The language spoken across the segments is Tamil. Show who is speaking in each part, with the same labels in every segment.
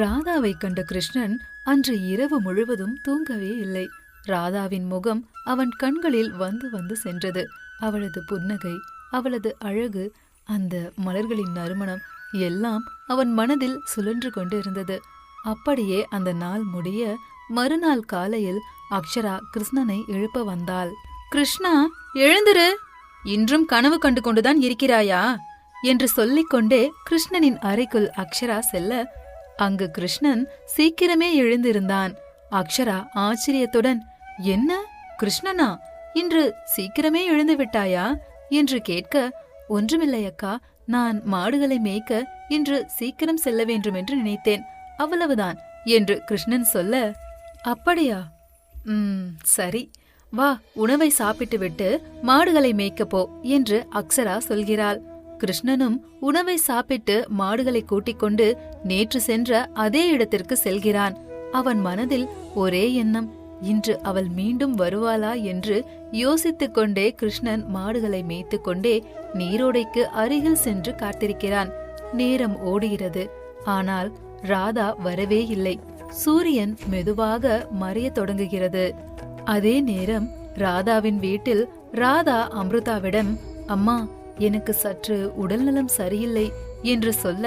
Speaker 1: ராதாவை கண்ட கிருஷ்ணன் அன்று இரவு முழுவதும் தூங்கவே இல்லை ராதாவின் முகம் அவன் கண்களில் வந்து வந்து சென்றது அவளது புன்னகை அவளது அழகு அந்த மலர்களின் நறுமணம் எல்லாம் அவன் மனதில் சுழன்று கொண்டிருந்தது அப்படியே அந்த நாள் முடிய மறுநாள் காலையில் அக்ஷரா கிருஷ்ணனை எழுப்ப வந்தாள்
Speaker 2: கிருஷ்ணா எழுந்துரு இன்றும் கனவு கண்டு கொண்டுதான் இருக்கிறாயா என்று சொல்லிக்கொண்டே கிருஷ்ணனின் அறைக்குள் அக்ஷரா செல்ல அங்கு கிருஷ்ணன் சீக்கிரமே எழுந்திருந்தான் அக்ஷரா ஆச்சரியத்துடன் என்ன கிருஷ்ணனா இன்று சீக்கிரமே எழுந்து விட்டாயா என்று கேட்க ஒன்றுமில்லை அக்கா நான் மாடுகளை மேய்க்க இன்று சீக்கிரம் செல்ல வேண்டும் என்று நினைத்தேன் அவ்வளவுதான் என்று கிருஷ்ணன் சொல்ல அப்படியா ம் சரி வா உணவை சாப்பிட்டுவிட்டு மாடுகளை மேய்க்க போ என்று அக்ஷரா சொல்கிறாள் கிருஷ்ணனும் உணவை சாப்பிட்டு மாடுகளை கூட்டிக் கொண்டு நேற்று சென்ற அதே இடத்திற்கு செல்கிறான் அவன் மனதில் ஒரே எண்ணம் இன்று அவள் மீண்டும் வருவாளா என்று யோசித்துக் கொண்டே கிருஷ்ணன் மாடுகளை மேய்த்து கொண்டே நீரோடைக்கு அருகில் சென்று காத்திருக்கிறான் நேரம் ஓடுகிறது ஆனால் ராதா வரவே இல்லை சூரியன் மெதுவாக மறைய தொடங்குகிறது அதே நேரம் ராதாவின் வீட்டில் ராதா அம்ருதாவிடம் அம்மா எனக்கு சற்று உடல்நலம் சரியில்லை என்று சொல்ல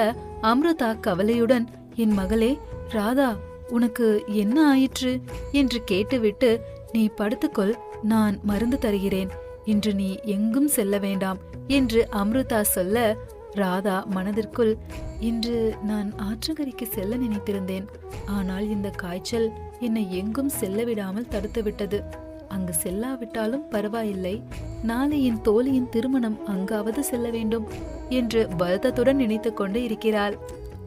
Speaker 2: அம்ருதா கவலையுடன் என் மகளே ராதா உனக்கு என்ன ஆயிற்று என்று கேட்டுவிட்டு நீ படுத்துக்கொள் நான் மருந்து தருகிறேன் இன்று நீ எங்கும் செல்ல வேண்டாம் என்று அம்ருதா சொல்ல ராதா மனதிற்குள் இன்று நான் ஆற்றங்கரைக்கு செல்ல நினைத்திருந்தேன் ஆனால் இந்த காய்ச்சல் என்னை எங்கும் செல்ல விடாமல் தடுத்துவிட்டது அங்கு செல்லாவிட்டாலும் பரவாயில்லை நாளை என் தோழியின் திருமணம் அங்காவது செல்ல வேண்டும் என்று வருத்தத்துடன் நினைத்து கொண்டு இருக்கிறாள்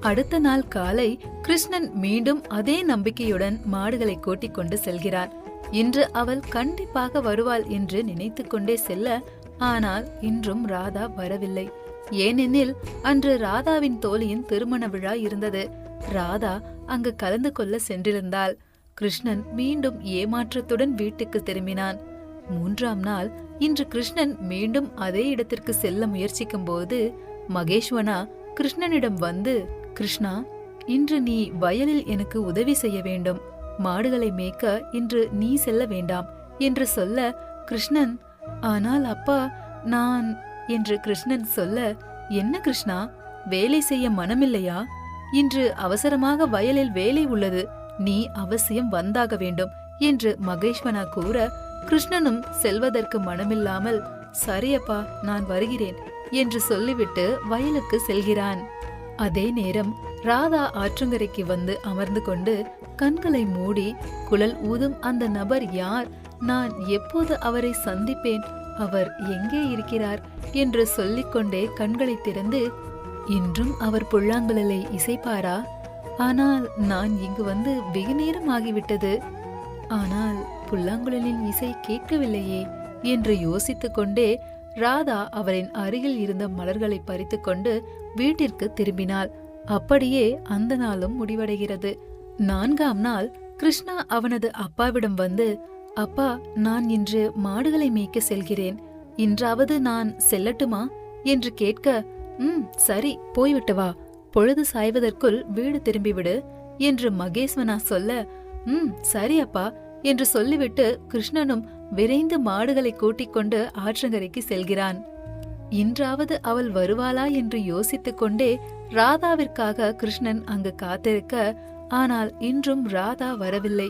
Speaker 2: அடுத்த நாள் காலை கிருஷ்ணன் மீண்டும் அதே நம்பிக்கையுடன் மாடுகளை கூட்டிக் கொண்டு செல்கிறார் இன்று அவள் கண்டிப்பாக வருவாள் என்று நினைத்து கொண்டே செல்ல ஆனால் இன்றும் ராதா வரவில்லை ஏனெனில் அன்று ராதாவின் தோழியின் திருமண விழா இருந்தது ராதா அங்கு கலந்து கொள்ள சென்றிருந்தாள் கிருஷ்ணன் மீண்டும் ஏமாற்றத்துடன் வீட்டுக்கு திரும்பினான் மூன்றாம் நாள் இன்று கிருஷ்ணன் மீண்டும் அதே இடத்திற்கு செல்ல முயற்சிக்கும் போது மகேஸ்வனா கிருஷ்ணனிடம் வந்து கிருஷ்ணா இன்று நீ வயலில் எனக்கு உதவி செய்ய வேண்டும் மாடுகளை மேய்க்க இன்று நீ செல்ல வேண்டாம் என்று சொல்ல கிருஷ்ணன் ஆனால் அப்பா நான் என்று கிருஷ்ணன் சொல்ல என்ன கிருஷ்ணா வேலை செய்ய மனமில்லையா இன்று அவசரமாக வயலில் வேலை உள்ளது நீ அவசியம் வந்தாக வேண்டும் என்று மகேஷ்வனா கூற கிருஷ்ணனும் செல்வதற்கு மனமில்லாமல் சரியப்பா நான் வருகிறேன் என்று சொல்லிவிட்டு வயலுக்கு செல்கிறான் அதே நேரம் ராதா ஆற்றங்கரைக்கு வந்து அமர்ந்து கொண்டு கண்களை மூடி குழல் ஊதும் அந்த நபர் யார் நான் எப்போது அவரை சந்திப்பேன் அவர் எங்கே இருக்கிறார் என்று சொல்லிக்கொண்டே கண்களை திறந்து இன்றும் அவர் புல்லாங்குழலை இசைப்பாரா ஆனால் நான் இங்கு வந்து வெகு நேரம் ஆகிவிட்டது ஆனால் புல்லாங்குழலின் இசை கேட்கவில்லையே என்று யோசித்துக் கொண்டே ராதா அவரின் அருகில் இருந்த மலர்களை பறித்துக்கொண்டு வீட்டிற்கு திரும்பினாள் அப்படியே அந்த நாளும் முடிவடைகிறது நான்காம் நாள் கிருஷ்ணா அவனது அப்பாவிடம் வந்து அப்பா நான் இன்று மாடுகளை மேய்க்க செல்கிறேன் இன்றாவது நான் செல்லட்டுமா என்று கேட்க ம் சரி போய்விட்டு வா பொழுது சாய்வதற்குள் வீடு திரும்பிவிடு என்று மகேஸ்வனா சொல்ல ம் சரி அப்பா என்று சொல்லிவிட்டு கிருஷ்ணனும் விரைந்து மாடுகளை கூட்டிக் கொண்டு ஆற்றங்கரைக்கு செல்கிறான் இன்றாவது அவள் வருவாளா என்று யோசித்துக் கொண்டே ராதாவிற்காக கிருஷ்ணன் அங்கு காத்திருக்க ஆனால் இன்றும் ராதா வரவில்லை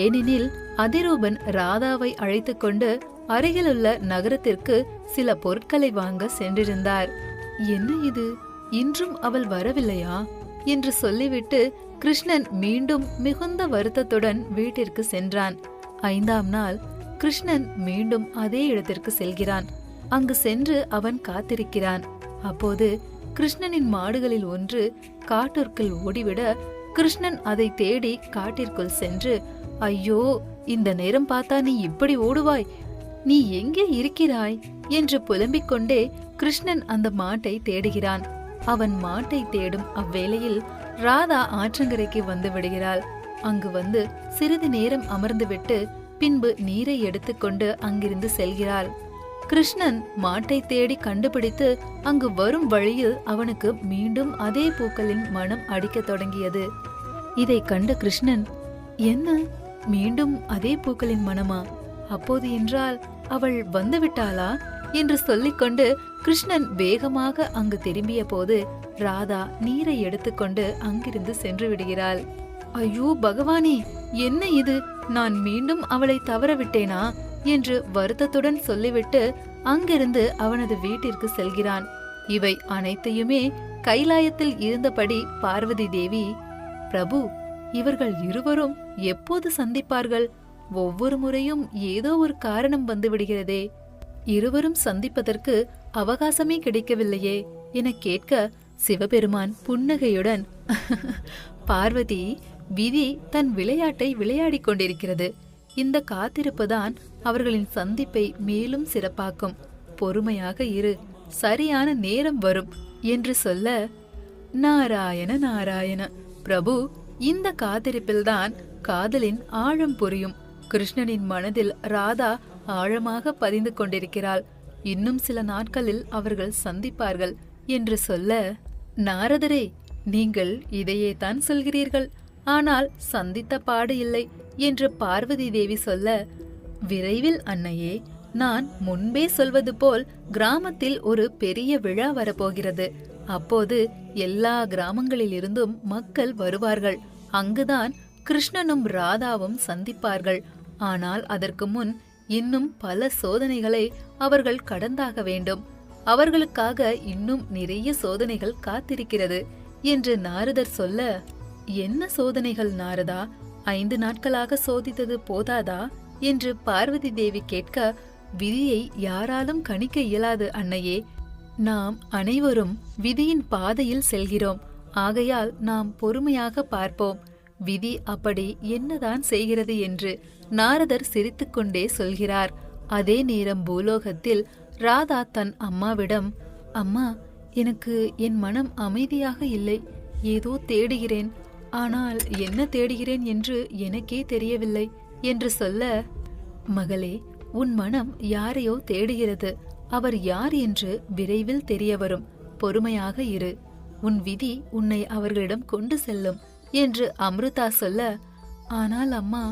Speaker 2: ஏனெனில் அதிரூபன் ராதாவை அழைத்துக்கொண்டு அருகிலுள்ள நகரத்திற்கு சில பொருட்களை வாங்க சென்றிருந்தார் என்ன இது இன்றும் அவள் வரவில்லையா என்று சொல்லிவிட்டு கிருஷ்ணன் மீண்டும் மிகுந்த வருத்தத்துடன் வீட்டிற்கு சென்றான் ஐந்தாம் நாள் கிருஷ்ணன் மீண்டும் அதே இடத்திற்கு செல்கிறான் அங்கு சென்று அவன் காத்திருக்கிறான் அப்போது கிருஷ்ணனின் மாடுகளில் ஒன்று காட்டிற்குள் ஓடிவிட கிருஷ்ணன் அதை தேடி காட்டிற்குள் சென்று ஐயோ இந்த நேரம் பார்த்தா நீ இப்படி ஓடுவாய் நீ எங்கே இருக்கிறாய் என்று புலம்பிக் கொண்டே கிருஷ்ணன் அந்த மாட்டை தேடுகிறான் அவன் மாட்டை தேடும் அவ்வேளையில் ராதா ஆற்றங்கரைக்கு வந்து விடுகிறாள் அங்கு வந்து சிறிது நேரம் அமர்ந்துவிட்டு பின்பு நீரை எடுத்துக்கொண்டு அங்கிருந்து செல்கிறாள் கிருஷ்ணன் மாட்டை தேடி கண்டுபிடித்து அங்கு வரும் வழியில் அவனுக்கு மீண்டும் அதே பூக்களின் மனம் அடிக்கத் தொடங்கியது இதை கண்ட கிருஷ்ணன் என்ன மீண்டும் அதே பூக்களின் மனமா அப்போது என்றால் அவள் வந்துவிட்டாளா என்று சொல்லிக்கொண்டு கிருஷ்ணன் வேகமாக அங்கு திரும்பிய போது ராதா நீரை எடுத்துக்கொண்டு அங்கிருந்து சென்று விடுகிறாள் ஐயோ பகவானே என்ன இது நான் மீண்டும் அவளை தவற விட்டேனா என்று வருத்தத்துடன் சொல்லிவிட்டு அங்கிருந்து அவனது வீட்டிற்கு செல்கிறான் இவை அனைத்தையுமே கைலாயத்தில் இருந்தபடி பார்வதி தேவி பிரபு இவர்கள் இருவரும் எப்போது சந்திப்பார்கள் ஒவ்வொரு முறையும் ஏதோ ஒரு காரணம் வந்துவிடுகிறதே இருவரும் சந்திப்பதற்கு அவகாசமே கிடைக்கவில்லையே என கேட்க சிவபெருமான் புன்னகையுடன் பார்வதி விதி தன் விளையாட்டை விளையாடிக் கொண்டிருக்கிறது இந்த காத்திருப்புதான் அவர்களின் சந்திப்பை மேலும் சிறப்பாக்கும் பொறுமையாக இரு சரியான நேரம் வரும் என்று சொல்ல நாராயண நாராயண பிரபு இந்த காத்திருப்பில்தான் காதலின் ஆழம் புரியும் கிருஷ்ணனின் மனதில் ராதா ஆழமாக பதிந்து கொண்டிருக்கிறாள் இன்னும் சில நாட்களில் அவர்கள் சந்திப்பார்கள் என்று சொல்ல நாரதரே நீங்கள் இதையே தான் சொல்கிறீர்கள் ஆனால் சந்தித்த பாடு இல்லை என்று பார்வதி தேவி சொல்ல விரைவில் அன்னையே நான் முன்பே சொல்வது போல் கிராமத்தில் ஒரு பெரிய விழா வரப்போகிறது அப்போது எல்லா கிராமங்களிலிருந்தும் மக்கள் வருவார்கள் அங்குதான் கிருஷ்ணனும் ராதாவும் சந்திப்பார்கள் ஆனால் அதற்கு முன் இன்னும் பல சோதனைகளை அவர்கள் கடந்தாக வேண்டும் அவர்களுக்காக இன்னும் நிறைய சோதனைகள் காத்திருக்கிறது என்று நாரதர் சொல்ல என்ன சோதனைகள் நாரதா ஐந்து நாட்களாக சோதித்தது போதாதா என்று பார்வதி தேவி கேட்க விதியை யாராலும் கணிக்க இயலாது அன்னையே நாம் அனைவரும் விதியின் பாதையில் செல்கிறோம் ஆகையால் நாம் பொறுமையாக பார்ப்போம் விதி அப்படி என்னதான் செய்கிறது என்று நாரதர் சிரித்துக்கொண்டே சொல்கிறார் அதே நேரம் பூலோகத்தில் ராதா தன் அம்மாவிடம் அம்மா எனக்கு என் மனம் அமைதியாக இல்லை ஏதோ தேடுகிறேன் ஆனால் என்ன தேடுகிறேன் என்று எனக்கே தெரியவில்லை என்று சொல்ல மகளே உன் மனம் யாரையோ தேடுகிறது அவர் யார் என்று விரைவில் தெரிய வரும் பொறுமையாக இரு உன் விதி உன்னை அவர்களிடம் கொண்டு செல்லும் என்று அம்ருதா சொல்ல ஆனால் அம்மா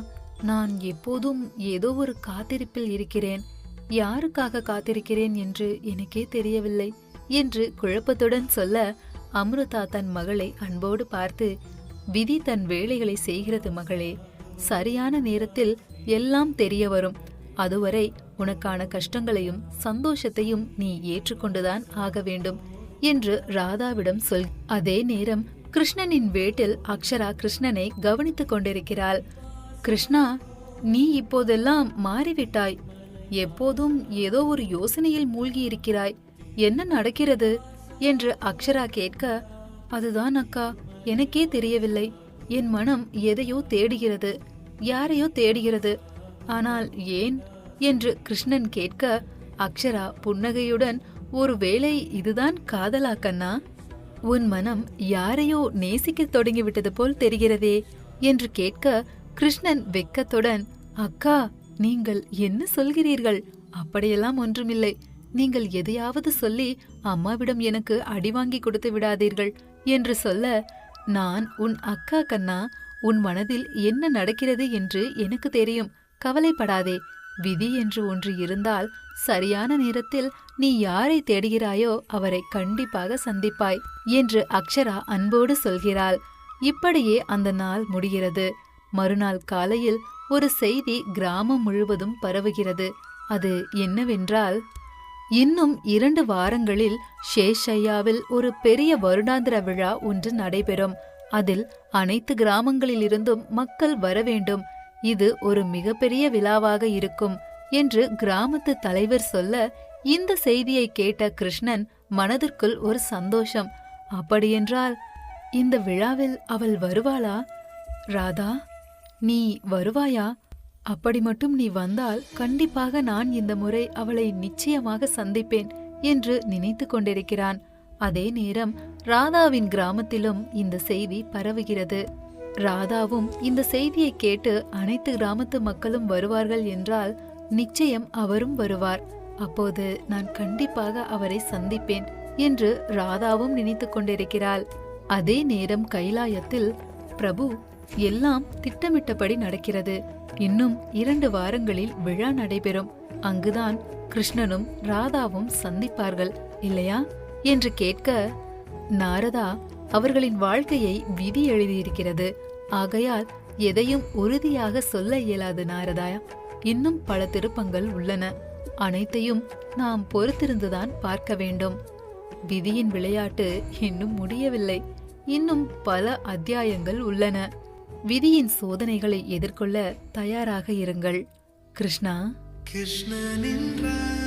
Speaker 2: நான் எப்போதும் ஏதோ ஒரு காத்திருப்பில் இருக்கிறேன் யாருக்காக காத்திருக்கிறேன் என்று எனக்கே தெரியவில்லை என்று குழப்பத்துடன் சொல்ல அம்ருதா தன் மகளை அன்போடு பார்த்து விதி தன் வேலைகளை செய்கிறது மகளே சரியான நேரத்தில் எல்லாம் தெரிய வரும் அதுவரை உனக்கான கஷ்டங்களையும் சந்தோஷத்தையும் நீ ஏற்றுக்கொண்டுதான் ஆக வேண்டும் என்று ராதாவிடம் சொல் அதே நேரம் கிருஷ்ணனின் வேட்டில் அக்ஷரா கிருஷ்ணனை கவனித்துக் கொண்டிருக்கிறாள் கிருஷ்ணா நீ இப்போதெல்லாம் மாறிவிட்டாய் எப்போதும் ஏதோ ஒரு யோசனையில் மூழ்கி இருக்கிறாய் என்ன நடக்கிறது என்று அக்ஷரா கேட்க அதுதான் அக்கா எனக்கே தெரியவில்லை என் மனம் எதையோ தேடுகிறது யாரையோ தேடுகிறது ஆனால் ஏன் என்று கிருஷ்ணன் கேட்க அக்ஷரா புன்னகையுடன் ஒருவேளை இதுதான் காதலா கண்ணா உன் மனம் யாரையோ நேசிக்க தொடங்கிவிட்டது போல் தெரிகிறதே என்று கேட்க கிருஷ்ணன் வெக்கத்துடன் அக்கா நீங்கள் என்ன சொல்கிறீர்கள் அப்படியெல்லாம் ஒன்றுமில்லை நீங்கள் எதையாவது சொல்லி அம்மாவிடம் எனக்கு அடி வாங்கி கொடுத்து விடாதீர்கள் என்று சொல்ல நான் உன் அக்கா கண்ணா உன் மனதில் என்ன நடக்கிறது என்று எனக்கு தெரியும் கவலைப்படாதே விதி என்று ஒன்று இருந்தால் சரியான நேரத்தில் நீ யாரை தேடுகிறாயோ அவரை கண்டிப்பாக சந்திப்பாய் என்று அக்ஷரா அன்போடு சொல்கிறாள் இப்படியே அந்த நாள் முடிகிறது மறுநாள் காலையில் ஒரு செய்தி கிராமம் முழுவதும் பரவுகிறது அது என்னவென்றால் இன்னும் இரண்டு வாரங்களில் ஷேஷையாவில் ஒரு பெரிய வருடாந்திர விழா ஒன்று நடைபெறும் அதில் அனைத்து கிராமங்களிலிருந்தும் மக்கள் வர வேண்டும் இது ஒரு மிகப்பெரிய விழாவாக இருக்கும் என்று கிராமத்து தலைவர் சொல்ல இந்த செய்தியை கேட்ட கிருஷ்ணன் மனதிற்குள் ஒரு சந்தோஷம் அப்படியென்றால் இந்த விழாவில் அவள் வருவாளா ராதா நீ வருவாயா அப்படி மட்டும் நீ வந்தால் கண்டிப்பாக நான் இந்த முறை அவளை நிச்சயமாக சந்திப்பேன் என்று நினைத்து கொண்டிருக்கிறான் அதே நேரம் ராதாவின் கிராமத்திலும் இந்த செய்தி பரவுகிறது ராதாவும் இந்த செய்தியை கேட்டு அனைத்து கிராமத்து மக்களும் வருவார்கள் என்றால் நிச்சயம் அவரும் வருவார் அப்போது நான் கண்டிப்பாக அவரை சந்திப்பேன் என்று ராதாவும் நினைத்து கொண்டிருக்கிறாள் அதே நேரம் கைலாயத்தில் பிரபு எல்லாம் திட்டமிட்டபடி நடக்கிறது இன்னும் இரண்டு வாரங்களில் விழா நடைபெறும் அங்குதான் கிருஷ்ணனும் ராதாவும் சந்திப்பார்கள் இல்லையா என்று கேட்க நாரதா அவர்களின் வாழ்க்கையை விதி எழுதியிருக்கிறது ஆகையால் எதையும் உறுதியாக சொல்ல இயலாது நாரதா இன்னும் பல திருப்பங்கள் உள்ளன அனைத்தையும் நாம் பொறுத்திருந்துதான் பார்க்க வேண்டும் விதியின் விளையாட்டு இன்னும் முடியவில்லை இன்னும் பல அத்தியாயங்கள் உள்ளன விதியின் சோதனைகளை எதிர்கொள்ள தயாராக இருங்கள் கிருஷ்ணா கிருஷ்ணன்